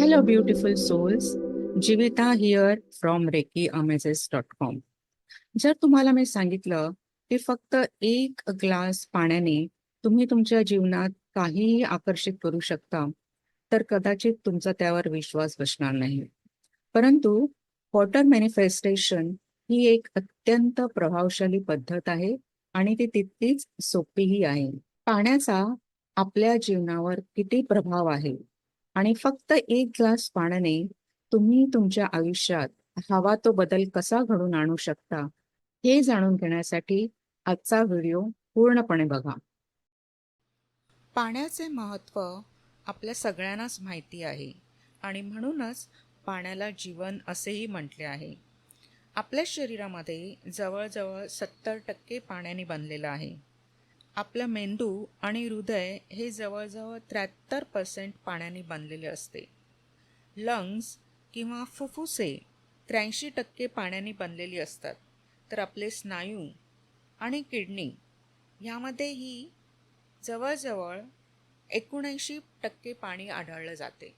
Hello, beautiful souls. Jeevita here from Reiki amazes dot com जर तुम्हाला मी सांगितलं की फक्त एक ग्लास पाण्याने तुम्ही तुमच्या जीवनात काहीही आकर्षित करू शकता तर कदाचित तुमचा त्यावर विश्वास बसणार नाही. परंतु वॉटर मॅनिफेस्टेशन ही एक अत्यंत प्रभावशाली पद्धत आहे आणि ती तितकीच सोपीही आहे. पाण्याचा आपल्या जीवनावर किती प्रभाव आहे? आणि फक्त एक ग्लास पाण्याने तुम्ही तुमच्या आयुष्यात हवा तो बदल कसा घडून आणू शकता हे जाणून घेण्यासाठी आजचा व्हिडिओ पूर्णपणे बघा. पाण्याचे महत्त्व आपल्या सगळ्यांनाच माहिती आहे आणि म्हणूनच पाण्याला जीवन असेही म्हटले आहे. आपल्या शरीरामध्ये जवळजवळ सत्तर टक्के पाण्याने बनलेलं आहे. आपलं मेंदू आणि हृदय हे जवळजवळ त्र्याहत्तर पर्सेंट पाण्याने बनलेले असते. लंग्स किंवा फुफ्फुसे त्र्याऐंशी टक्के पाण्याने बनलेली असतात. तर आपले स्नायू आणि किडनी ह्यामध्येही जवळजवळ एकोणऐंशी टक्के पाणी आढळलं जाते.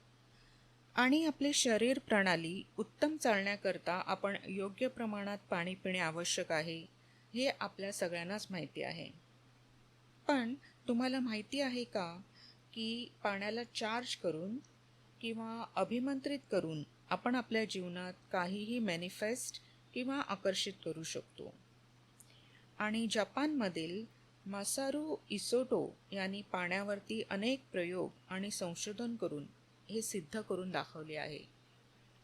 आणि आपली शरीर प्रणाली उत्तम चालण्याकरता आपण योग्य प्रमाणात पाणी पिणे आवश्यक आहे हे आपल्या सगळ्यांनाच माहिती आहे. पण तुम्हाला माहिती आहे का की पाण्याला चार्ज करून किंवा अभिमंत्रित करून आपण आपल्या जीवनात काहीही मॅनिफेस्ट किंवा आकर्षित करू शकतो? आणि जपानमधील मासारू इसोटो यांनी पाण्यावरती अनेक प्रयोग आणि संशोधन करून हे सिद्ध करून दाखवले आहे.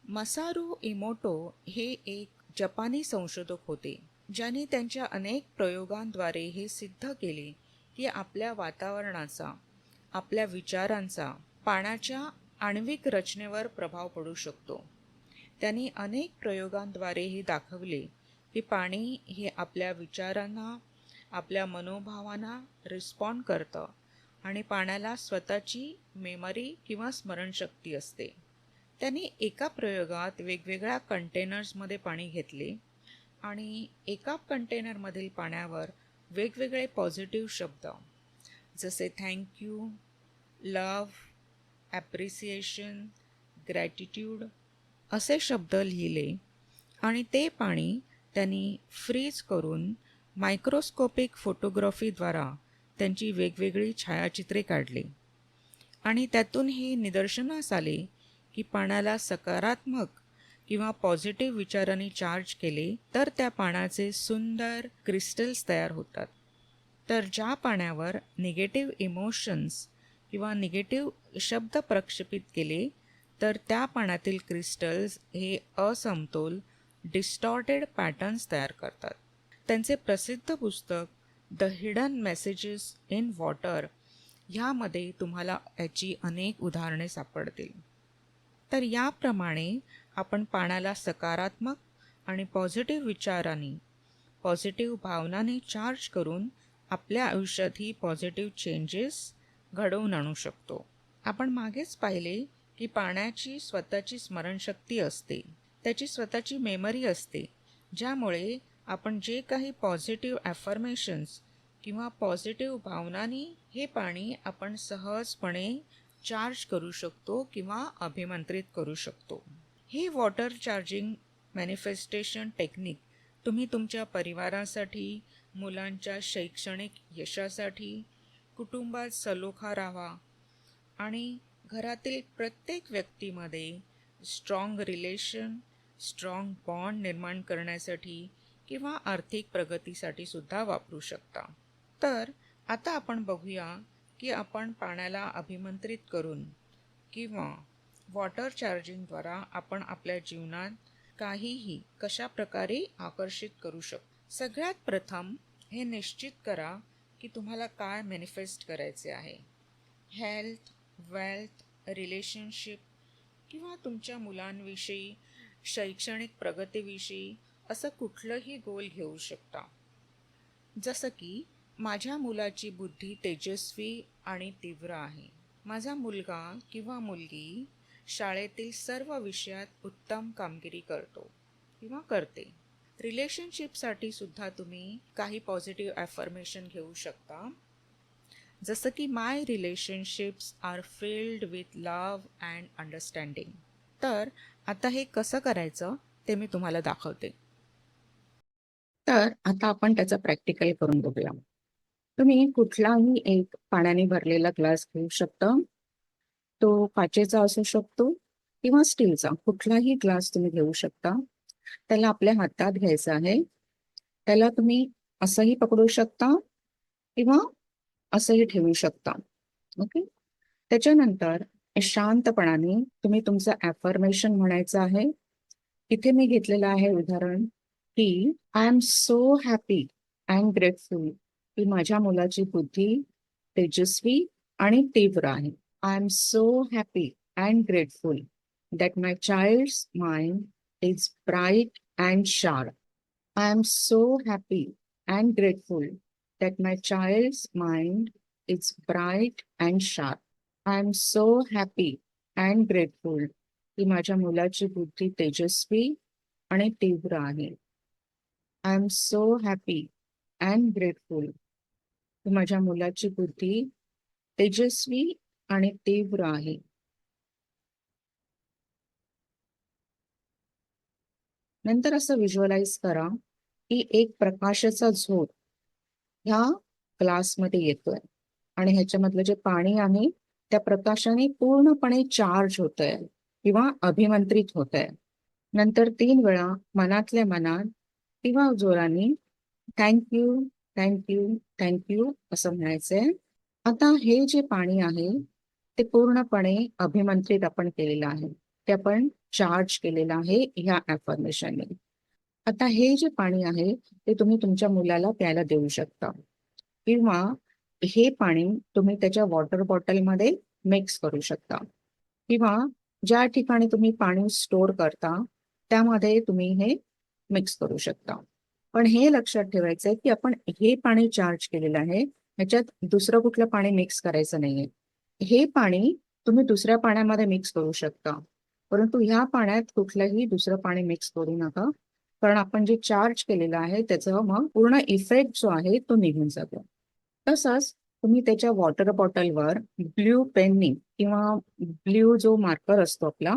मसारू इमोटो हे एक जपानी संशोधक होते ज्यांनी त्यांच्या अनेक प्रयोगांद्वारे हे सिद्ध केले की आपल्या वातावरणाचा आपल्या विचारांचा पाण्याच्या आण्विक रचनेवर प्रभाव पडू शकतो. त्यांनी अनेक प्रयोगांद्वारे हे दाखवले की पाणी हे आपल्या विचारांना आपल्या मनोभावांना रिस्पॉन्ड करतं आणि पाण्याला स्वतःची मेमरी किंवा स्मरणशक्ती असते. त्यांनी एका प्रयोगात वेगवेगळ्या कंटेनर्समध्ये पाणी घेतले आणि एका कंटेनरमधील पाण्यावर वेगवेगळे पॉझिटिव्ह शब्द. जसे थँक्यू लव ॲप्रिसिएशन ग्रॅटिट्यूड असे शब्द लिहिले आणि ते पाणी त्यांनी फ्रीज करून मायक्रोस्कोपिक फोटोग्राफीद्वारा त्यांची वेगवेगळी छायाचित्रे काढली. आणि त्यातून हे निदर्शनास आले की पाण्याला सकारात्मक किंवा पॉझिटिव्ह विचारांनी चार्ज केले तर त्या पाण्याचे सुंदर क्रिस्टल्स तयार होतात. तर ज्या पाण्यावर निगेटिव्ह इमोशन्स किंवा निगेटिव्ह शब्द प्रक्षेपित केले तर त्या पाण्यातील क्रिस्टल्स हे असमतोल डिस्टॉर्टेड पॅटर्न्स तयार करतात. त्यांचे प्रसिद्ध पुस्तक the hidden messages in water ह्यामध्ये तुम्हाला याची अनेक उदाहरणे सापडतील. तर याप्रमाणे आपण पाण्याला सकारात्मक आणि पॉझिटिव्ह विचारांनी पॉझिटिव्ह भावनाने चार्ज करून आपल्या आयुष्यातही पॉझिटिव्ह चेंजेस घडवून आणू शकतो. आपण मागेच पाहिले की पाण्याची स्वतःची स्मरणशक्ती असते. त्याची स्वतःची मेमरी असते. ज्यामुळे आपण जे काही पॉझिटिव्ह ॲफर्मेशन्स किंवा पॉझिटिव्ह भावनांनी हे पाणी आपण सहजपणे चार्ज करू शकतो किंवा अभिमंत्रित करू शकतो. ही वॉटर चार्जिंग मॅनिफेस्टेशन टेक्निक तुम्ही तुमच्या परिवारासाठी मुलांच्या शैक्षणिक यशासाठी कुटुंबात सलोखा राहा आणि घरातील प्रत्येक व्यक्तीमध्ये स्ट्रॉंग रिलेशन स्ट्रॉंग बॉन्ड निर्माण करण्यासाठी किंवा आर्थिक प्रगतीसाठी सुद्धा वापरू शकता. तर आता आपण बघूया की आपण पाण्याला अभिमंत्रित करून किंवा वॉटर चार्जिंगद्वारा आपण आपल्या जीवनात काहीही कशा प्रकारे आकर्षित करू शकतो. सगळ्यात प्रथम हे निश्चित करा की तुम्हाला काय मॅनिफेस्ट करायचे आहे. हेल्थ वेल्थ रिलेशनशिप किंवा तुमच्या मुलांविषयी शैक्षणिक प्रगतीविषयी असं कुठलंही गोल घेऊ शकता. जसं की माझ्या मुलाची बुद्धी तेजस्वी आणि तीव्र आहे. माझा मुलगा किंवा मुलगी शाळेतील सर्व विषयात उत्तम कामगिरी करतो किंवा करते. रिलेशनशिपसाठी सुद्धा तुम्ही काही पॉझिटिव्ह ॲफर्मेशन घेऊ शकता. जसं की my relationships are filled with love and understanding. तर आता हे कसं करायचं ते मी तुम्हाला दाखवते. तर आता आपण त्याचं प्रॅक्टिकल करून बघूया. तुम्ही कुठलाही एक पाण्याने भरलेला ग्लास घेऊ शकता. तो काचेचा असू शकतो किंवा स्टीलचा. कुठलाही ग्लास तुम्ही घेऊ शकता. त्याला आपल्या हातात घ्यायचा आहे. त्याला तुम्ही असंही पकडू शकता किंवा असंही ठेवू शकता. ओके? त्याच्यानंतर शांतपणाने तुम्ही तुमचं ॲफर्मेशन म्हणायचं आहे. इथे मी घेतलेलं आहे उदाहरण की I am so happy and grateful की माझ्या मुलाची बुद्धी तेजस्वी आणि तीव्र आहे. I am so happy and grateful that my child's mind is bright and sharp I am so happy and grateful that my child's mind is bright and sharp I am so happy and grateful की माझ्या मुलाची बुद्धी तेजस्वी आणि तीव्र आहे I am so happy and grateful की माझ्या मुलाची बुद्धी तेजस्वी आणि तीव्र आहे. नंतर असं व्हिज्युअलाइज करा की एक प्रकाशाचा झोत ह्या ग्लासमध्ये येतोय. आणि ह्याच्यामधलं जे पाणी आहे त्या प्रकाशाने पूर्णपणे चार्ज होत आहे किंवा अभिमंत्रित होत आहे नंतर तीन वेळा मनातल्या मनात किंवा जोराने थँक्यू थँक्यू थँक्यू असं म्हणायचंय. आता हे जे पाणी आहे ते पूर्णपणे अभिमंत्रित आपण केलेलं आहे. ते आपण चार्ज केलेलं आहे ह्या ॲफर्मेशनने आता हे जे पाणी आहे ते तुम्ही तुमच्या मुलाला प्यायला देऊ शकता. किंवा हे पाणी तुम्ही त्याच्या वॉटर बॉटलमध्ये मिक्स करू शकता. किंवा ज्या ठिकाणी तुम्ही पाणी स्टोर करता त्यामध्ये तुम्ही हे मिक्स करू शकता. पण हे लक्षात ठेवायचं आहे की आपण हे पाणी चार्ज केलेलं आहे ह्याच्यात दुसरं कुठलं पाणी मिक्स करायचं नाहीये. हे पाणी तुम्ही दुसऱ्या पाण्यामध्ये मिक्स करू शकता. परंतु ह्या पाण्यात कुठलंही दुसरं पाणी मिक्स करू नका. कारण आपण जे चार्ज केलेलं आहे त्याचा मग पूर्ण इफेक्ट जो आहे तो निघून जातो. तसंच तुम्ही त्याच्या वॉटर बॉटलवर ब्ल्यू पेननी किंवा ब्ल्यू जो मार्कर असतो आपला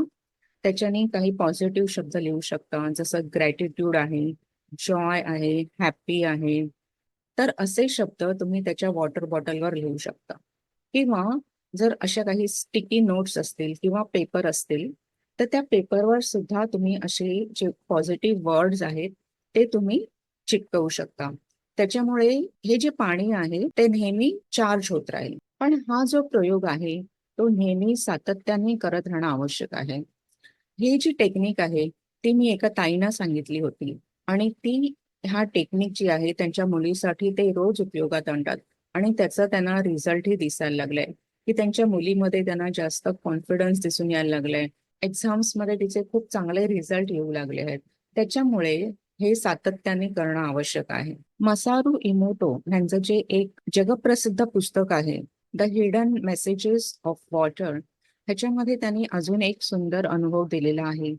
त्याच्याने काही पॉझिटिव्ह शब्द लिहू शकता. जसं ग्रॅटिट्यूड आहे जॉय आहे हॅप्पी आहे. तर असे शब्द तुम्ही त्याच्या वॉटर बॉटलवर लिहू शकता. किंवा जर अशा काही स्टिकी नोट्स असतील किंवा पेपर असतील तर त्या पेपरवर सुद्धा तुम्ही असे जे पॉझिटिव्ह वर्ड्स आहेत ते तुम्ही चिटकवू शकता. त्याच्यामुळे हे जे पाणी आहे ते नेहमी चार्ज होत राहील. पण हा जो प्रयोग आहे तो नेहमी सातत्याने करत राहणं आवश्यक आहे. ही जी टेक्निक आहे ती मी एका ताईनं सांगितली होती. आणि ती ह्या टेक्निक जी आहे त्यांच्या मुलीसाठी ते रोज उपयोगात आणतात. आणि त्याचा त्यांना रिझल्टही दिसायला लागलाय. की त्यांच्या मुलीमध्ये त्यांना जास्त कॉन्फिडन्स दिसून यायला लागलाय. एक्झाम्समध्ये तिचे खूप चांगले रिझल्ट येऊ लागले आहेत. त्याच्यामुळे हे सातत्याने करणं आवश्यक आहे. मसारू इमोटो यांचं जे एक जगप्रसिद्ध पुस्तक आहे the hidden messages of water ह्याच्यामध्ये त्यांनी अजून एक सुंदर अनुभव दिलेला आहे.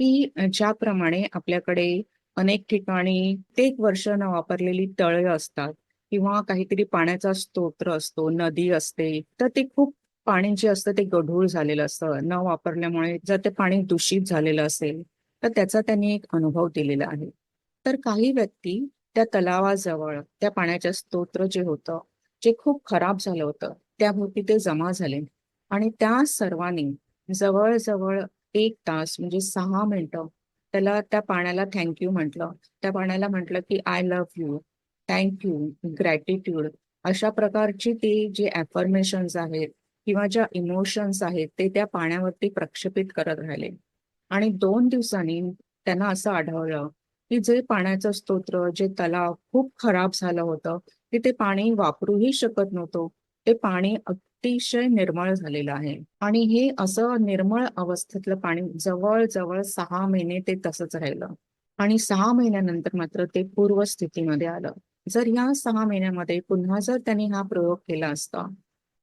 की ज्याप्रमाणे आपल्याकडे अनेक ठिकाणी प्रत्येक वर्ष न वापरलेली तळे असतात किंवा काहीतरी पाण्याचा स्तोत्र असतो नदी असते तर ते खूप पाणी जे असतं ते गढूळ झालेलं असतं न वापरल्यामुळे जर ते पाणी दूषित झालेलं असेल तर त्याचा त्यांनी एक अनुभव दिलेला आहे. तर काही व्यक्ती त्या तलावाजवळ त्या पाण्याच्या स्तोत्र जे होतं जे खूप खराब झालं होतं त्याभोवती ते जमा झाले. आणि त्या सर्वांनी जवळजवळ एक तास म्हणजे सहा मिनिटं त्याला त्या पाण्याला थँक्यू म्हटलं. त्या पाण्याला म्हटलं की I love you thank you gratitude अशा प्रकारची ती जे ॲफर्मेशन्स आहेत किंवा ज्या इमोशन्स आहेत ते त्या पाण्यावरती प्रक्षेपित करत राहिले. आणि दोन दिवसांनी त्यांना असं आढळलं की जे पाण्याचं स्तोत्र जे तलाव खूप खराब झालं होतं की ते पाणी वापरूही शकत नव्हतं. ते पाणी अतिशय निर्मळ झालेलं आहे. आणि हे असं निर्मळ अवस्थेतलं पाणी जवळजवळ सहा महिने ते तसंच राहिलं. आणि सहा महिन्यानंतर मात्र ते पूर्वस्थितीमध्ये आलं. जर या सहा महिन्यामध्ये पुन्हा जर त्यांनी हा प्रयोग केला असता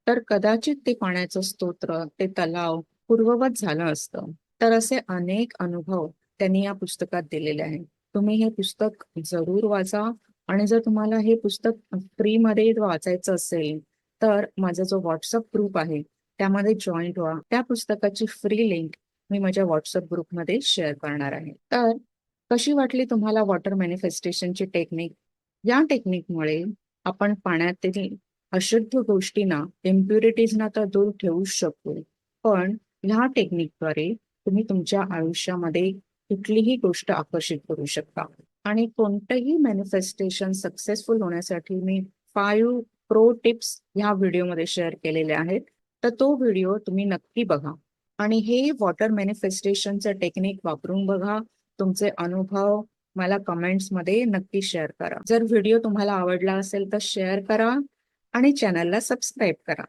तर कदाचित ते पाण्याचं स्तोत्र ते तलाव पूर्ववत झालं असतं. तर असे अनेक अनुभव त्यांनी या पुस्तकात दिलेले आहेत. तुम्ही हे पुस्तक जरूर वाचा आणि जर तुम्हाला हे पुस्तक फ्रीमध्ये वाचायचं असेल तर माझा जो व्हॉट्सअप ग्रुप आहे त्यामध्ये जॉईंट व्हा. त्या पुस्तकाची फ्री लिंक मी माझ्या व्हॉट्सअप ग्रुपमध्ये शेअर करणार आहे. तर कशी वाटली तुम्हाला वॉटर मॅनिफेस्टेशनची टेक्निक या टेक्निकमुळे आपण पाण्यातील अशुद्ध गोष्टींना इम्प्युरिटीजना तर दूर ठेवू शकतो पण ह्या टेक्निकद्वारे तुम्ही तुमच्या आयुष्यामध्ये कुठलीही गोष्ट आकर्षित करू शकता. आणि कोणतंही मॅनिफेस्टेशन सक्सेसफुल होण्यासाठी मी फाईव्ह प्रो टिप्स ह्या व्हिडिओमध्ये शेअर केलेले आहेत. तर तो व्हिडिओ तुम्ही नक्की बघा. आणि हे वॉटर मॅनिफेस्टेशनचं टेक्निक वापरून बघा. तुमचे अनुभव मला कमेंट्समध्ये नक्की शेअर करा. जर व्हिडिओ तुम्हाला आवडला असेल तर शेअर करा आणि चॅनलला सबस्क्राईब करा.